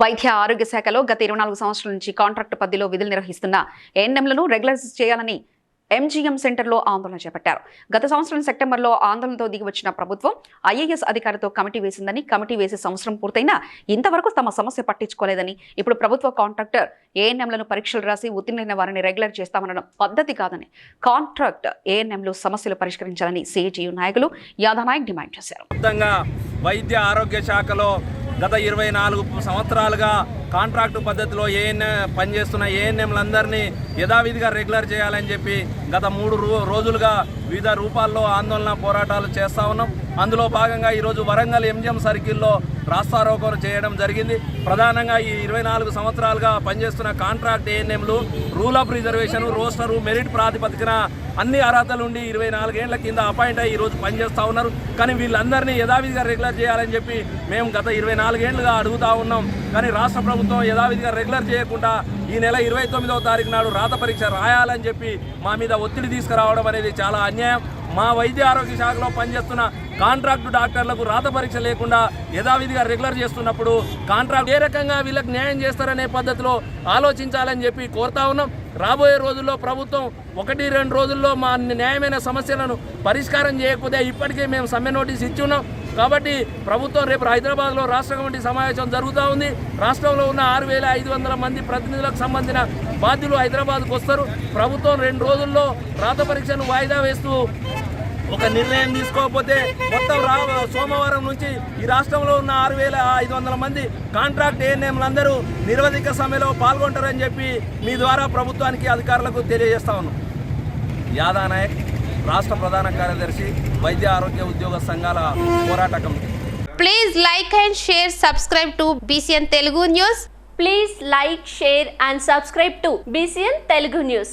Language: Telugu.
వైద్య ఆరోగ్య శాఖలో గత ఇరవై నాలుగు సంవత్సరాల నుంచి కాంట్రాక్ట్ పద్ధతిలో విధులు నిర్వహిస్తున్న ఏఎన్ఎంలను రెగ్యులైజ్ చేయాలని ఎంజీఎం సెంటర్లో ఆందోళన చేపట్టారు. గత సంవత్సరం సెప్టెంబర్లో ఆందోళనతో దిగివచ్చిన ప్రభుత్వం ఐఏఎస్ అధికారితో కమిటీ వేసిందని కమిటీ వేసే సంవత్సరం పూర్తయినా ఇంతవరకు తమ సమస్య పట్టించుకోలేదని ఇప్పుడు ప్రభుత్వ కాంట్రాక్టర్ ఏఎన్ఎంలను పరీక్షలు రాసి ఉత్తీర్ణైన వారిని రెగ్యులర్ చేస్తామనడం పద్ధతి కాదని కాంట్రాక్ట్ ఏఎన్ఎంలు సమస్యలు పరిష్కరించాలని సిఐటియు నాయకులు యాదనాయక్ డిమాండ్ చేశారు. వైద్య ఆరోగ్య శాఖలో గత ఇరవై నాలుగు సంవత్సరాలుగా కాంట్రాక్టు పద్ధతిలో ఏఎన్ పనిచేస్తున్న ఏఎన్ఎంలందరినీ యథావిధిగా రెగ్యులర్ చేయాలని చెప్పి గత మూడు రోజులుగా వివిధ రూపాల్లో ఆందోళన పోరాటాలు చేస్తూ ఉన్నాం. అందులో భాగంగా ఈరోజు వరంగల్ ఎంజిఎం సర్కిల్లో రాస్తారోకోలు చేయడం జరిగింది. ప్రధానంగా ఈ ఇరవై నాలుగు సంవత్సరాలుగా పనిచేస్తున్న కాంట్రాక్ట్ ఏఎన్ఎంలు rule of reservation roster merit ప్రాతిపదికన అన్ని అర్హతలు ఉండి ఇరవై నాలుగేళ్ళ కింద అపాయింట్ అయ్యి ఈరోజు పనిచేస్తూ ఉన్నారు. కానీ వీళ్ళందరినీ యథావిధిగా రెగ్యులర్ చేయాలని చెప్పి మేము గత ఇరవై నాలుగేళ్ళుగా అడుగుతా ఉన్నాం. కానీ రాష్ట్ర ప్రభుత్వం యథావిధిగా రెగ్యులర్ చేయకుండా ఈ నెల ఇరవై తొమ్మిదవ తారీఖు నాడు రాత పరీక్ష రాయాలని చెప్పి మా మీద ఒత్తిడి తీసుకురావడం అనేది చాలా అన్యాయం. మా వైద్య ఆరోగ్య శాఖలో పనిచేస్తున్న కాంట్రాక్టు డాక్టర్లకు రాత పరీక్ష లేకుండా యథావిధిగా రెగ్యులర్ చేస్తున్నప్పుడు కాంట్రాక్ట్ ఏ రకంగా వీళ్ళకి న్యాయం చేస్తారనే పద్ధతిలో ఆలోచించాలని చెప్పి కోరుతా ఉన్నాం. రాబోయే రోజుల్లో ప్రభుత్వం ఒకటి రెండు రోజుల్లో మా న్యాయమైన సమస్యలను పరిష్కారం చేయకపోతే ఇప్పటికే మేము సమ్మె నోటీస్ ఇచ్చి ఉన్నాం కాబట్టి ప్రభుత్వం రేపు హైదరాబాద్లో రాష్ట్ర కమిటీ సమావేశం జరుగుతూ ఉంది. రాష్ట్రంలో ఉన్న ఆరు వేల ఐదు వందల మంది ప్రతినిధులకు సంబంధించిన బాధ్యులు హైదరాబాద్కు వస్తారు. ప్రభుత్వం రెండు రోజుల్లో రాత పరీక్షను వాయిదా వేస్తూ ఒక నిర్ణయం తీసుకోకపోతే మొత్తం రా సోమవారం నుంచి ఈ రాష్ట్రంలో ఉన్న ఆరు వేల ఐదు వందల మంది కాంట్రాక్ట్ ఏఎన్ఎంలందరూ నిరవధిక సమ్మెలో పాల్గొంటారని చెప్పి మీ ద్వారా ప్రభుత్వానికి అధికారులకు తెలియజేస్తా ఉన్నాం. యాదా నాయక్ రాష్ట్ర ప్రధాన కార్యదర్శి వైద్య ఆరోగ్య ఉద్యోగ సంఘాల పోరాట committee. Please like and share subscribe to BCN Telugu news please like share and subscribe to BCN Telugu news